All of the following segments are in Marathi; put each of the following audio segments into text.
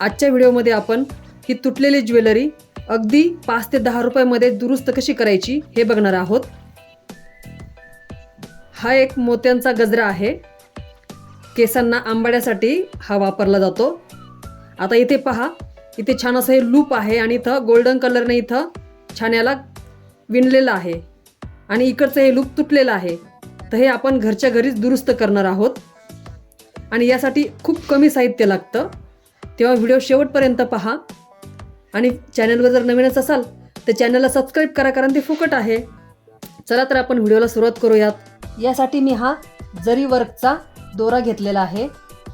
आजच्या व्हिडिओमध्ये आपण ही तुटलेली ज्वेलरी अगदी पाच ते दहा रुपयामध्ये दुरुस्त कशी करायची हे बघणार आहोत. हा एक मोत्यांचा गजरा आहे. केसांना आंबाड्यासाठी हा वापरला जातो. आता इथे पहा इथे छान असं हे लूप आहे आणि इथं गोल्डन कलरने इथं छान याला विणलेलं आहे. आणि इकडचं हे लूप तुटलेलं आहे. तर हे आपण घरच्या घरीच दुरुस्त करणार आहोत. आणि यासाठी खूप कमी साहित्य लागतं. तेव्हा व्हिडिओ शेवटपर्यंत पहा. आणि चॅनलवर जर नवीनच असाल तर चॅनलला सबस्क्राईब करा कारण ते फुकट आहे. चला तर आपण व्हिडिओला सुरुवात करूयात. यासाठी मी हा जरी वर्कचा दोरा घेतलेला आहे.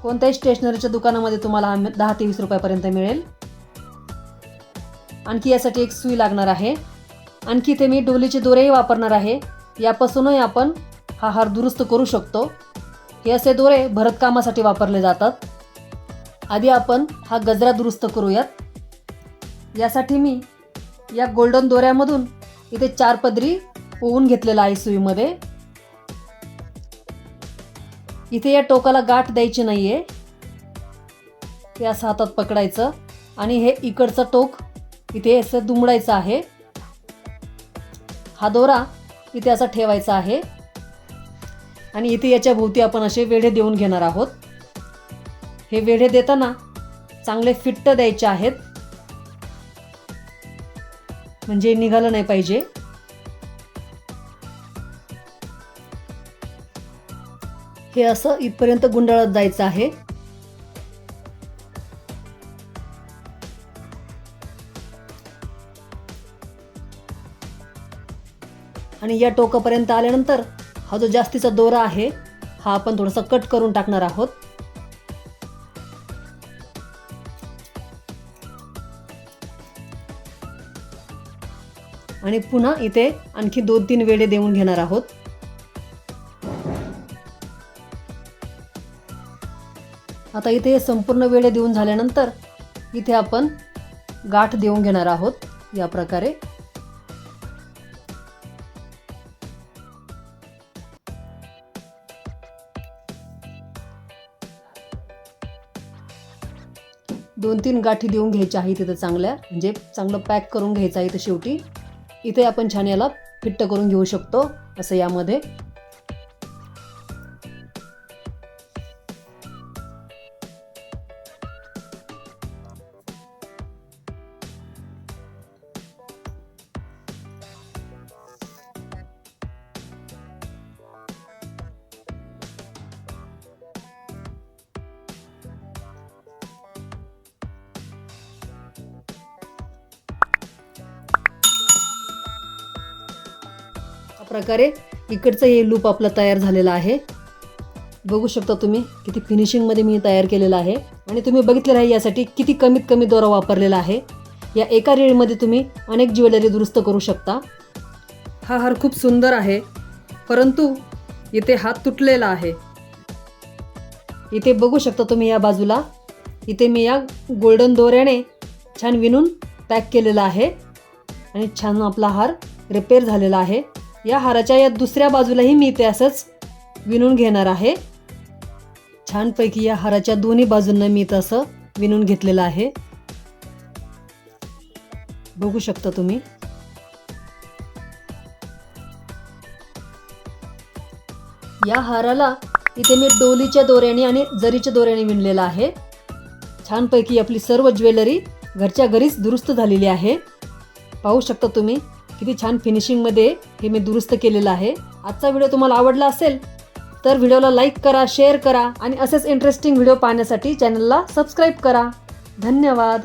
कोणत्याही स्टेशनरीच्या दुकानामध्ये तुम्हाला हा दहा ते वीस रुपयापर्यंत मिळेल. आणखी यासाठी एक सुई लागणार आहे. आणखी इथे मी डोलीचे दोरेही वापरणार आहे. यापासूनही आपण हा हार दुरुस्त करू शकतो. हे असे दोरे भरतकामासाठी वापरले जातात. आधी आपण हा गजरा दुरुस्त करूयात. यासाठी मी या गोल्डन दोऱ्यामधून इथे चार पदरी ओवून घेतलेला आहे सुईमध्ये. इथे या टोकाला गाठ द्यायची नाही आहे ते असं हातात पकडायचं आणि हे इकडचं टोक इथे असं दुमडायचं आहे. हा दोरा इथे असा ठेवायचा आहे. आणि इथे याच्या भोवती आपण असे वेढे देऊन घेणार आहोत. हे वेढे देताना चांगले फिट्ट द्यायचे आहेत. म्हणजे निघालं नाही पाहिजे. हे असं इथपर्यंत गुंडाळत जायचं आहे. आणि या टोकापर्यंत आल्यानंतर हा जो जास्तीचा दोरा आहे हा आपण थोडासा कट करून टाकणार आहोत. आणि पुन्हा इथे आणखी दोन तीन वेळे देऊन घेणार आहोत. आता इथे संपूर्ण वेळे देऊन झाल्यानंतर इथे आपण गाठ देऊन घेणार आहोत या प्रकारे. दोन तीन गाठी देऊन घ्यायच्या आहेत इथं चांगल्या म्हणजे चांगलं पॅक करून घ्यायचं आहे इथं शेवटी. इथे आपण छान याला फिट्ट करून घेऊ शकतो असं यामध्ये. प्रकारे इकडचं हे लूप आपलं तयार झालेलं आहे. बघू शकता तुम्ही किती फिनिशिंगमध्ये मी तयार केलेलं आहे. आणि तुम्ही बघितलेलं आहे यासाठी किती कमीत कमी दोरा वापरलेला आहे. या एका रेळीमध्ये तुम्ही अनेक ज्वेलरी दुरुस्त करू शकता. हा हार खूप सुंदर आहे. परंतु इथे हात तुटलेला आहे. इथे बघू शकता तुम्ही या बाजूला. इथे मी या गोल्डन दोऱ्याने छान विणून पॅक केलेला आहे. आणि छान आपला हार रिपेअर झालेला आहे. या हाराच्या या दुसऱ्या बाजूलाही मी ते असंच विणून घेणार आहे. छानपैकी या हाराच्या दोन्ही बाजूंना मी तसं विणून घेतलेलं आहे. बघू शकता तुम्ही. या हाराला इथे मी डोलीच्या दोऱ्याने आणि जरीच्या दोऱ्याने विणलेला आहे. छानपैकी आपली सर्व ज्वेलरी घरच्या घरीच दुरुस्त झालेली आहे. पाहू शकता तुम्ही. किती छान फिनिशिंगमध्ये हे मी दुरुस्त केलेलं आहे. आजचा व्हिडिओ तुम्हाला आवडला असेल तर व्हिडिओला लाईक करा शेअर करा आणि असेच इंटरेस्टिंग व्हिडिओ पाहण्यासाठी चॅनलला सबस्क्राईब करा. धन्यवाद.